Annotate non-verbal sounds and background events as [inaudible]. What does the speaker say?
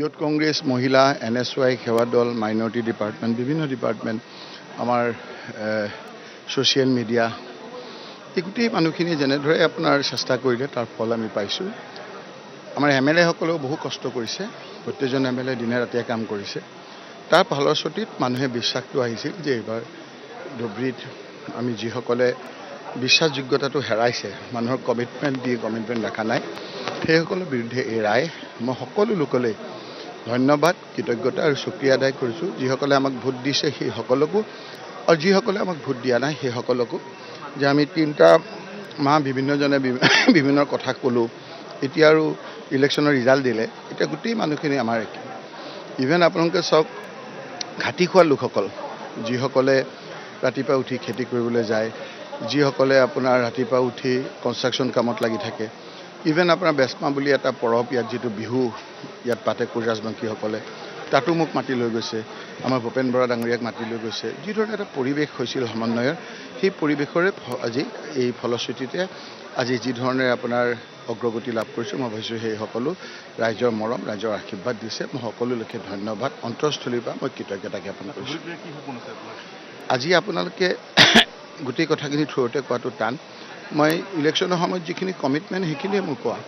Youth Congress মহিলা N S Y সেৱা দল মাইনৰিটি ডিপাৰ্টমেণ্ট বিভিন্ন ডিপাৰ্টমেণ্ট আমাৰ ছ'চিয়েল মিডিয়া এই গোটেই মানুহখিনিয়ে যেনেদৰে আপোনাৰ চেষ্টা কৰিলে তাৰ ফল আমি পাইছোঁ। আমাৰ এম এল এসকলেও বহু কষ্ট কৰিছে। প্ৰত্যেকজন এম এল এ দিনে ৰাতিয়ে কাম কৰিছে। তাৰ ফলশ্ৰুতিত মানুহে বিশ্বাসটো আহিছিল যে এইবাৰ ধুবুৰীত আমি যিসকলে বিশ্বাসযোগ্যতাটো হেৰাইছে মানুহৰ কমিটমেণ্ট দি কমিটমেণ্ট দেখা নাই সেইসকলৰ বিৰুদ্ধে এই ৰায় মই সকলো লোকলৈ ধন্যবাদ কৃতজ্ঞতা আৰু চুক্ৰিয়া আদায় কৰিছোঁ। যিসকলে আমাক ভোট দিছে সেই সকলকো আৰু যিসকলে আমাক ভোট দিয়া নাই সেই সকলকো। যে আমি তিনিটা মাহ বিভিন্নজনে [coughs] বিভিন্ন কথা ক'লোঁ। এতিয়া আৰু ইলেকশ্যনৰ ৰিজাল্ট দিলে এতিয়া গোটেই মানুহখিনি আমাৰ একে। ইভেন আপোনালোকে চাওক ঘাটি খোৱা লোকসকল যিসকলে ৰাতিপুৱা উঠি খেতি কৰিবলৈ যায় যিসকলে আপোনাৰ ৰাতিপুৱা উঠি কনষ্ট্ৰাকশ্যন কামত লাগি থাকে ইভেন আপোনাৰ বেচমা বুলি এটা পৰৱ ইয়াত যিটো বিহু ইয়াত পাতে কোৰৰাজবংশীসকলে তাতো মোক মাতি লৈ গৈছে। আমাৰ ভূপেন বৰা ডাঙৰীয়াক মাতি লৈ গৈছে। যিধৰণে এটা পৰিৱেশ হৈছিল সমন্বয়ৰ সেই পৰিৱেশৰে আজি এই ফলশ্ৰুতিতে আজি যি ধৰণে আপোনাৰ অগ্ৰগতি লাভ কৰিছোঁ মই ভাবিছোঁ সেই সকলো ৰাইজৰ মৰম ৰাইজৰ আশীৰ্বাদ দিছে। মই সকলো লোকে ধন্যবাদ। অন্তৰস্থলীৰ পৰা মই কৃতজ্ঞতা জ্ঞাপন কৰিছোঁ। আজি আপোনালোকে [coughs] গোটেই কথাখিনি থ্ৰুতে কোৱাটো টান। মই ইলেকশ্যনৰ সময়ত যিখিনি কমিটমেণ্ট সেইখিনিয়ে মোৰ কোৱা।